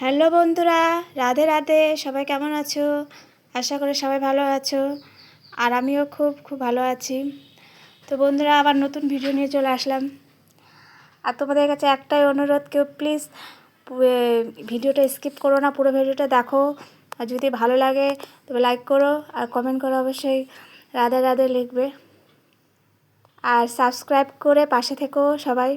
Hello বন্ধুরা, রাধে রাধে, সবাই কেমন আছো? আশা করি সবাই ভালো আছো আর আমিও খুব খুব ভালো আছি। তো বন্ধুরা, আবার নতুন ভিডিও নিয়ে চলে আসলাম। আর তোমাদের কাছে একটাই অনুরোধ কেউ প্লিজ ভিডিওটা স্কিপ করো না, পুরো ভিডিওটা দেখো। আর যদি ভালো লাগে, তবে লাইক করো আর কমেন্ট করো অবশ্যই রাধে রাধে লিখবে। আর সাবস্ক্রাইব করে পাশে থেকো সবাই।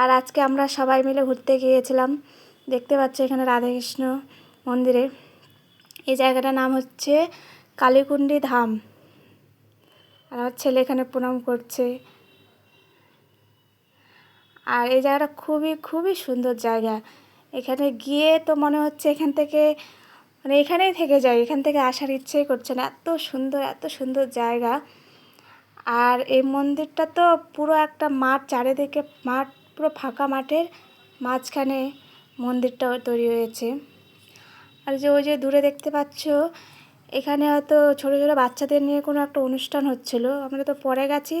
আর আজকে আমরা সবাই মিলে ঘুরতে গিয়েছিলাম। দেখতে পাচ্ছ এখানে রাধাকৃষ্ণ মন্দিরে। এই জায়গাটার নাম হচ্ছে কালীকুণ্ডি ধাম। আর আমার ছেলে এখানে প্রণাম করছে। আর এই জায়গাটা খুবই খুবই সুন্দর জায়গা। এখানে গিয়ে তো মনে হচ্ছে এখান থেকে মানে এখানেই থেকে যাই, এখান থেকে আসার ইচ্ছেই করছে না। এত সুন্দর এত সুন্দর জায়গা। আর এই মন্দিরটা তো পুরো একটা মাঠ, চারিদিকে মাঠ পুরো ফাঁকা মাঠের মাঝখানে মন্দিরটা তৈরি হয়েছে। আর যে ওই যে দূরে দেখতে পাচ্ছ, এখানে হয়তো ছোটো ছোটো বাচ্চাদের নিয়ে কোনো একটা অনুষ্ঠান হচ্ছিল। আমরা তো পরে গেছি,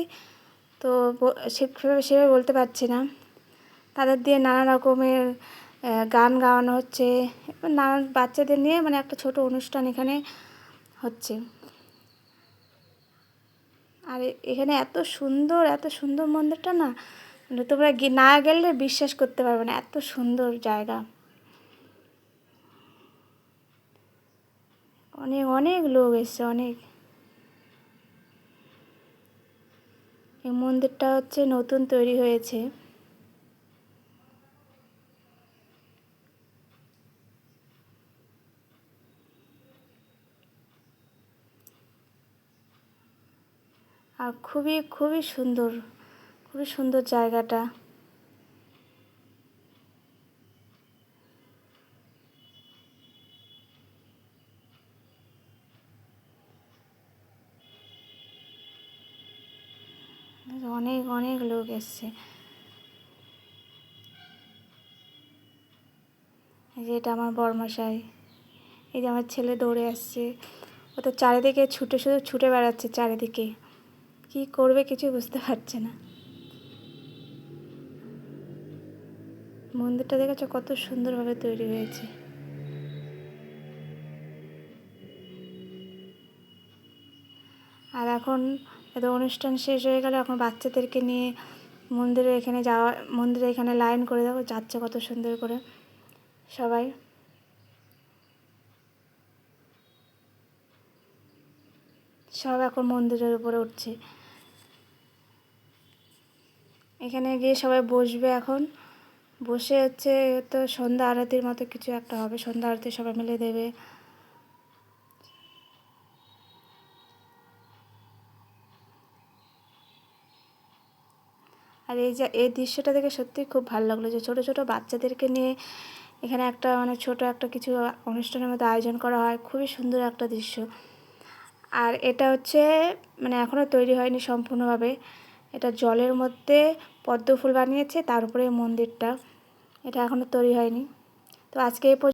তো সেভাবে সেভাবে বলতে পারছি না। তাদের দিয়ে নানা রকমের গান গাওয়ানো হচ্ছে। নানান বাচ্চাদের নিয়ে মানে একটা ছোট অনুষ্ঠান এখানে হচ্ছে। আর এখানে এত সুন্দর এত সুন্দর মন্দিরটা না তোমরা না গেলে বিশ্বাস করতে পারবে না। এত সুন্দর জায়গা। অনেক অনেক লোক এসছে, অনেক। এই মন্দিরটা হচ্ছে নতুন তৈরি হয়েছে। আর খুবই খুবই সুন্দর। খুবই সুন্দর জায়গাটা। অনেক অনেক লোক এসছে। এই যে এটা আমার বরমশাই। এই যে আমার ছেলে দৌড়ে আসছে। ও তো চারিদিকে ছুটে শুধু ছুটে বেড়াচ্ছে চারিদিকে। কি করবে কিছু বুঝতে পারছে না। মন্দিরটা দেখেছ? কত সুন্দরভাবে তৈরি হয়েছে। আর এখন এত অনুষ্ঠান শেষ হয়ে গেলে এখন বাচ্চাদেরকে নিয়ে মন্দিরে এখানে যাওয়া, মন্দিরে এখানে লাইন করে দেবো যাচ্ছে কত সুন্দর করে। সবাই। সব এখন মন্দিরের উপরে উঠছে। এখানে গিয়ে সবাই বসবে এখন। বসে হচ্ছে তো সন্ধ্যা আরতির মতো কিছু একটা হবে। সন্ধ্যা আরতি সবাই মিলে দেবে। আর এই যে, এই দৃশ্যটা দেখে সত্যিই খুব ভালো লাগল যে ছোটো ছোটো বাচ্চাদেরকে নিয়ে এখানে একটা মানে ছোট একটা কিছু অনুষ্ঠানের মধ্যে আয়োজন করা হয়। খুবই সুন্দর একটা দৃশ্য। আর এটা হচ্ছে মানে এখনও তৈরি হয়নি সম্পূর্ণভাবে। এটা জলের মধ্যে পদ্ম ফুল বানিয়েছে, তার উপরে মন্দিরটা। এটা এখনও তৈরি হয়নি। তো আজকে এই